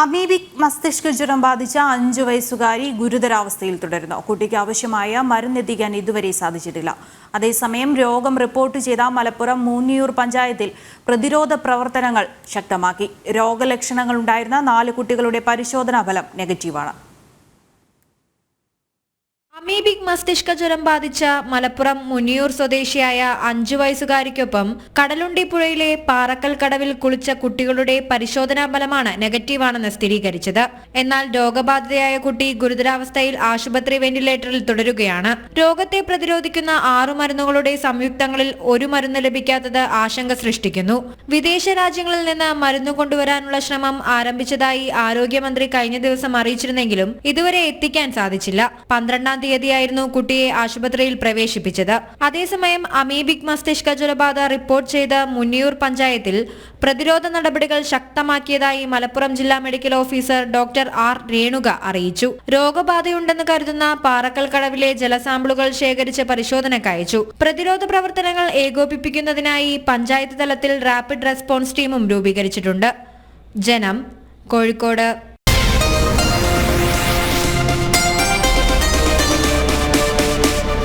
Amoebic മസ്തിഷ്ക ജ്വരം ബാധിച്ച അഞ്ചു വയസ്സുകാരി ഗുരുതരാവസ്ഥയിൽ തുടരുന്നു. കുട്ടിക്ക് ആവശ്യമായ മരുന്നെത്തിക്കാൻ ഇതുവരെ സാധിച്ചിട്ടില്ല. അതേസമയം രോഗം റിപ്പോർട്ട് ചെയ്ത മലപ്പുറം മൂന്നിയൂർ പഞ്ചായത്തിൽ പ്രതിരോധ പ്രവർത്തനങ്ങൾ ശക്തമാക്കി. രോഗലക്ഷണങ്ങൾ ഉണ്ടായിരുന്ന നാല് കുട്ടികളുടെ പരിശോധനാ ഫലം നെഗറ്റീവാണ്. അമീബിക് മസ്തിഷ്ക ജ്വരം ബാധിച്ച മലപ്പുറം മുനിയൂർ സ്വദേശിയായ അഞ്ചു വയസ്സുകാരിക്കൊപ്പം കടലുണ്ടി പുഴയിലെ പാറക്കൽ കടവിൽ കുളിച്ച കുട്ടികളുടെ പരിശോധനാ ഫലമാണ് നെഗറ്റീവാണെന്ന് സ്ഥിരീകരിച്ചത്. എന്നാൽ രോഗബാധിതയായ കുട്ടി ഗുരുതരാവസ്ഥയിൽ ആശുപത്രി വെന്റിലേറ്ററിൽ തുടരുകയാണ്. രോഗത്തെ പ്രതിരോധിക്കുന്ന ആറു മരുന്നുകളുടെ സംയുക്തങ്ങളിൽ ഒരു മരുന്ന് ലഭിക്കാത്തത് ആശങ്ക സൃഷ്ടിക്കുന്നു. വിദേശ രാജ്യങ്ങളിൽ നിന്ന് മരുന്ന് കൊണ്ടുവരാനുള്ള ശ്രമം ആരംഭിച്ചതായി ആരോഗ്യമന്ത്രി കഴിഞ്ഞ ദിവസം അറിയിച്ചിരുന്നെങ്കിലും ഇതുവരെ എത്തിക്കാൻ സാധിച്ചില്ല. പന്ത്രണ്ടാം തീയതിയായിരുന്നു കുട്ടിയെ ആശുപത്രിയിൽ പ്രവേശിപ്പിച്ചത്. അതേസമയം അമീബിക് മസ്തിഷ്ക ജ്വരബാധ റിപ്പോർട്ട് ചെയ്ത മുന്നിയൂർ പഞ്ചായത്തിൽ പ്രതിരോധ നടപടികൾ ശക്തമാക്കിയതായി മലപ്പുറം ജില്ലാ medical officer doctor R Renuka അറിയിച്ചു. രോഗബാധയുണ്ടെന്ന് കരുതുന്ന പാറക്കൽ കടവിലെ ജലസാമ്പിളുകൾ ശേഖരിച്ച് പരിശോധനയ്ക്ക് അയച്ചു. പ്രതിരോധ പ്രവർത്തനങ്ങൾ ഏകോപിപ്പിക്കുന്നതിനായി പഞ്ചായത്ത് തലത്തിൽ റാപ്പിഡ് റെസ്പോൺസ് ടീമും രൂപീകരിച്ചിട്ടുണ്ട്. ജനം കോഴിക്കോട്.